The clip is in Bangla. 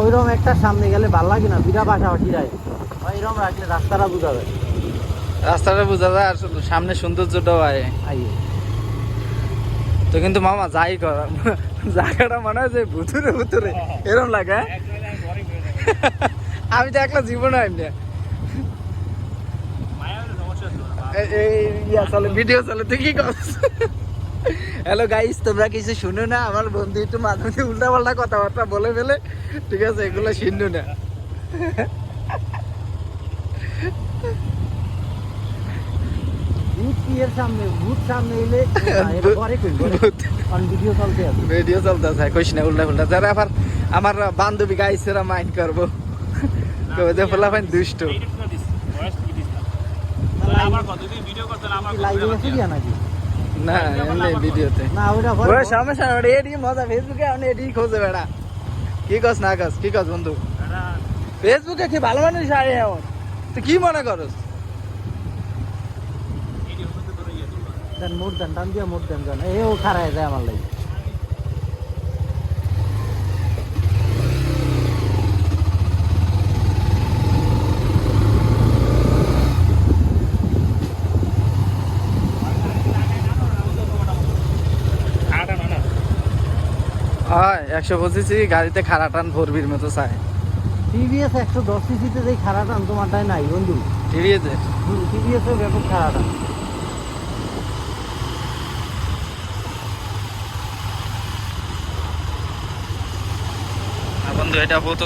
একটা সামনে গেলে ভালো লাগে না বিরা পাশাপাশি যায় এরকম রাখলে রাস্তাটা বুঝাবে। রাস্তাটা বোঝা যায় আর শুধু সামনে সৌন্দর্যটাও হয় আইয়ে তো কিন্তু মামা যাই কর। জায়গাটা মনে হয় যে ভুতুরে ভুতুরে। এরম লাগে হ্যাঁ? আমি তো একলা জীবন এমনি এই- ইয়া চলে ভিডিও চলে তুই কি করছ হ্যালো গাইস তোমরা কিছু শুনো না? আমার বন্ধু একটু মাঝে মাঝে উল্টা পাল্টা কথাবার্তা বলে ফেলে। ঠিক আছে এগুলো শুনো না। ভিডিও চলতে ভিডিও চলতেছে কইস না উল্টা পাল্টা যারা আবার আমার বান্ধবী গাইছেরা মাইন্ড করব। যে দুষ্ট। না এমনি ভিডিওতে। না ওটা ওরা সমস্যা ওটা এডি মজা ফেসবুকে আমি এডি খোঁজে বেড়া। কি কস না কস কি কস বন্ধু? ফেসবুকে কি ভালো মানুষ আয় এমন? তুই কি মনে করস? দেন মোট দেন টান দিয়া মোট দেন এ ও খারায় যায় আমার লাগি। হয় একশো পঁচিশি গাড়িতে খারা টান ভরবির মতো চাই টিভিএস একশো দশ সিসিতে যেই খারাপ টান তোমারটাই নাই বন্ধু। টিভিএস? টিভিএস এর ব্যাপক খারাপ টান। বন্ধু এটা